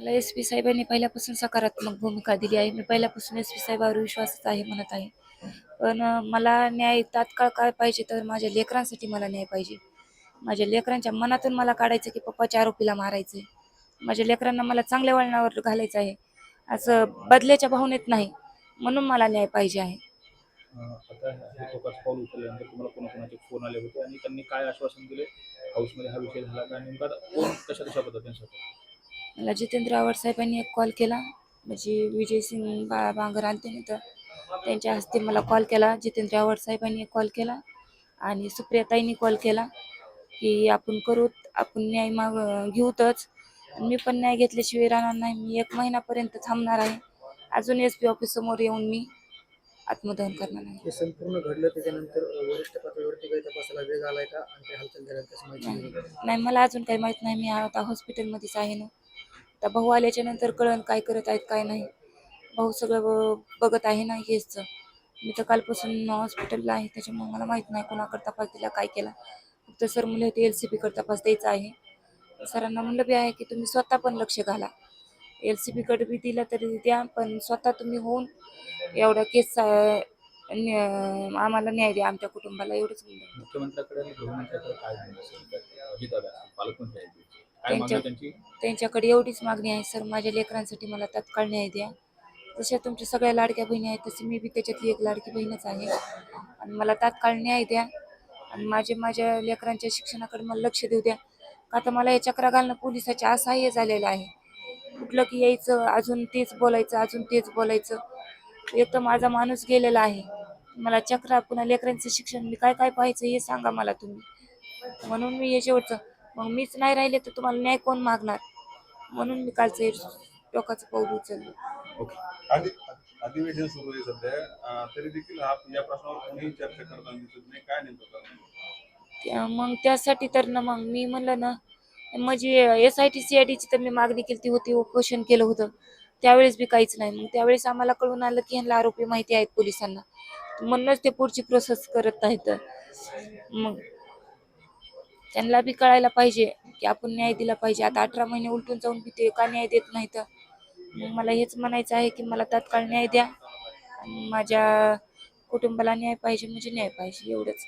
मला S P साहेबांनी पहिल्यापासून सकारात्मक भूमिका दिली आहे. मी पहिल्यापासून एस पी साहेबावर विश्वासच आहे म्हणत आहे. पण मला न्याय तात्काळ काय पाहिजे तर माझ्या लेकरांसाठी मला न्याय पाहिजे. माझ्या लेकरांच्या मनातून मला काढायचं की पप्पाच्या आरोपीला मारायचं आहे माझ्या लेकरांना मला चांगल्या वळणावर घालायचं आहे. असं बदल्याच्या भावनेत नाही म्हणून मला न्याय पाहिजे आहे. पाऊल उचलल्यानंतर तुम्हाला कोणाकोणाचे फोन आले होते आणि त्यांनी काय आश्वासन दिले? हाऊसमध्ये हा विषय झाला का? नेमका कोण कशा कशा पद्धतीने मला जितेंद्र आव्हाड साहेबांनी एक कॉल केला. म्हणजे विजय सिंग बा बांगर आलते ना तर त्यांच्या हस्ते मला कॉल केला. जितेंद्र आव्हाड साहेबांनी एक कॉल केला आणि सुप्रियाताईंनी कॉल केला की आपण करूत आपण न्याय माग घेऊतच आणि मी पण न्याय घेतल्याशिवाय राहणार नाही. मी एक महिन्यापर्यंत थांबणार आहे. अजून एस पी ऑफिस समोर येऊन मी आत्मदहन करणार आहे. हे संपूर्ण घडलं त्याच्यानंतर वरिष्ठ पातळीवरती काही तपासाला वेग आलाय का? आणि काही हालचाल झाल्या माहिती नाही? नाही, मला अजून काही माहीत नाही. मी आता हॉस्पिटलमध्येच आहे ना. आता भाऊ आल्याच्यानंतर कळण काय करत आहेत काय नाही. भाऊ सगळं ब- बघत आहे ना केसचं मी तर कालपासून हॉस्पिटलला आहे त्याच्यामुळे मला माहीत नाही कोणाकडे तपास दिला काय केला. फक्त सर मुले होते एल सी बीकडे तपास द्यायचा आहे. सरांना म्हणलं बी आहे की तुम्ही स्वतः पण लक्ष घाला. एल सी बीकडे बी दिला तरी द्या पण स्वतः तुम्ही होऊन एवढा केस आम्हाला न्याय द्या आमच्या कुटुंबाला एवढंच म्हणलं. मुख्यमंत्र्याकडे आणि गृहमंत्र्याकडे काय म्हणणं असेल? अजित दादा पालकमंत्री आहेत. काय मागणी त्यांच्या- त्यांची? त्यांच्याकडे एवढीच मागणी आहे सर माझ्या लेकरांसाठी मला तात्काळ न्याय द्या. तशा तुमच्या सगळ्या लाडक्या बहिणी आहेत तशी मी बी त्याच्यातली एक लाडकी बहीणच आहे. आणि मला तात्काळ न्याय द्या. आणि माझे माझ्या लेकरांच्या शिक्षणाकडे मला लक्ष देऊ द्या. का तर मला या चक्रा घालणं पोलिसाचे असहाय्य झालेलं आहे. कुठलं की यायचं अजून तेच बोलायचं अजून तेच बोलायचं. एक तर माझा माणूस गेलेला आहे. मला चक्रा पुन्हा लेकरांचं शिक्षण मी काय काय पाहायचं हे सांगा मला तुम्ही. म्हणून मी हे शेवटचं मग मीच नाही राहिले तर तुम्हाला न्याय कोण मागणार? म्हणून मी कालचं हे टोकाचं पाऊल उचललं. अधि- अधिवेशन सुरू आहे सध्या. अं, तरी देखील हा या प्रश्नावर कोणीही चर्चा करताना दिसत नाही. काय नेमकं कारण? त्या- मग त्यासाठी तर ना मग मी म्हणलं ना म्हणजे S I T C I टीची तर मी मागणी केली होती उपोषण केलं होतं. त्यावेळेस बी काहीच नाही. मग त्यावेळेस आम्हाला कळून आलं की ह्यांना आरोपी माहिती आहेत पोलिसांना. म्हणूनच ते पुढची प्रोसेस करत नाहीत मग त्यांना बी कळायला पाहिजे की आपण न्याय दिला पाहिजे. आता अठरा महिने उलटून जाऊन बी ते का न्याय देत नाहीत? मग मला हेच म्हणायचं आहे की मला तात्काळ न्याय द्या आणि माझ्या कुटुंबाला न्याय पाहिजे म्हणजे न्याय पाहिजे एवढंच.